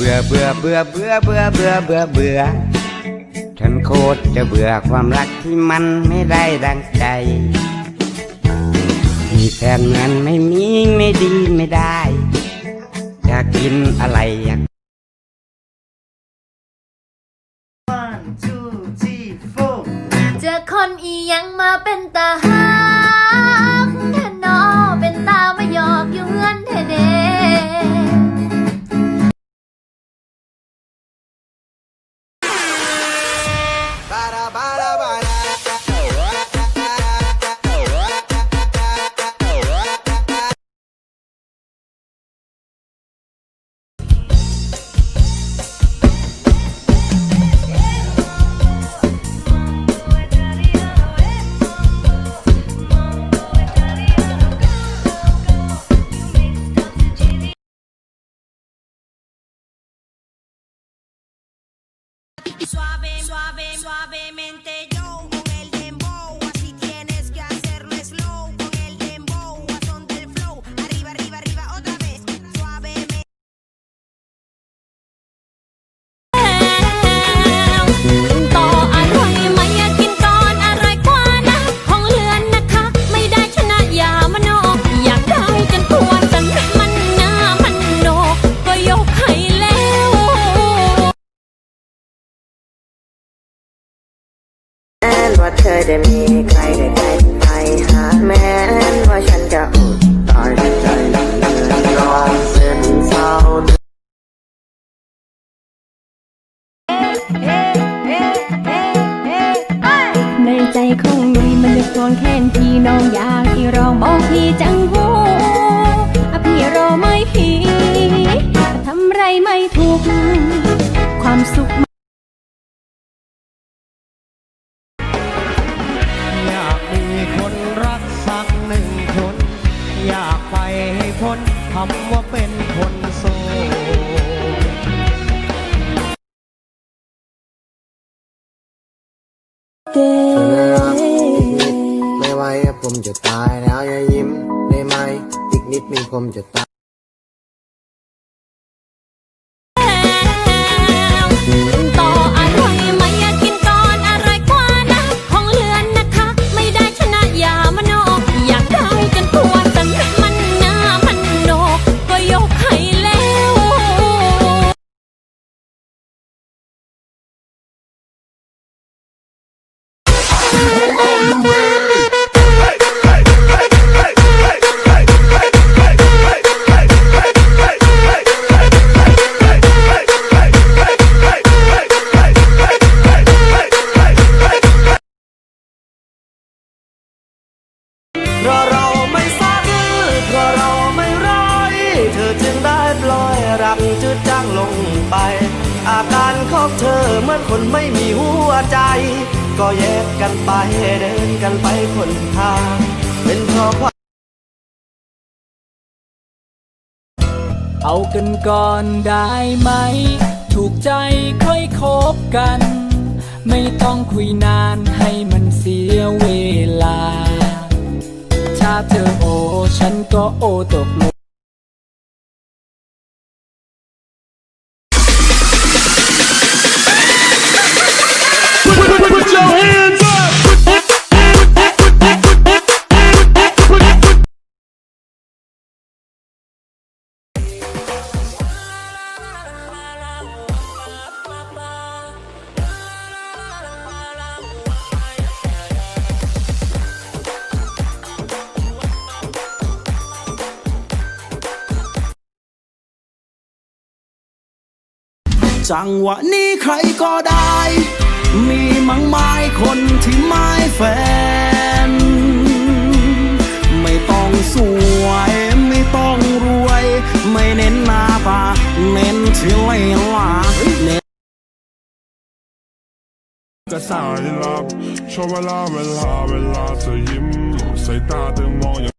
เบื่อเบื่อเบื่อเบื่อเบื่อเบื่อเบื่อเบื่อฉันโคตรจะเบื่อความรักที่มันไม่ได้ดังใจ มีแฟนเหมือนไม่มีไม่ดีไม่ได้อยากกินอะไรอยาก One, two, three, four. เจอคนอียังมาเป็นตาหัก So ว่าเธอได้มีใครได้ใครไปหาแม้นว่าฉันจะอดตายใจเหลือยอมเส้นเศร้าในใจของหนุ่ยมันจะโกรธแค้นพี่น้องอยากที่ร้องบอกพี่จังหูอะพี่รอไม่พี่ทำไรไม่ถูกความสุข ให้พ้นคำว่าเป็นคนโสดไม่ไหวผมจะตายแล้วอย่ายิ้มได้ไหมอีกนิดนึงผมจะตาย จืดจางลงไป อาการของเธอเหมือนคนไม่มีหัวใจ ก็แยกกันไปเดินกันไปคนทาง เป็นเพราะความเอากันก่อนได้ไหม ถูกใจค่อยคบกัน ไม่ต้องคุยนานให้มันเสียเวลา ถ้าเธอโอ ฉันก็โอตกลง จังหวะนี้ใครก็ได้ มีมั้งไม้คนที่ไม่แฟน ไม่ต้องสวย ไม่ต้องรวย ไม่เน้นหน้าตาเน้นที่เล่ห์ลาเน้นก็สายลับชอบเวลาเวลาเวลาเธอยิ้มสายตาเธอมองอย่าง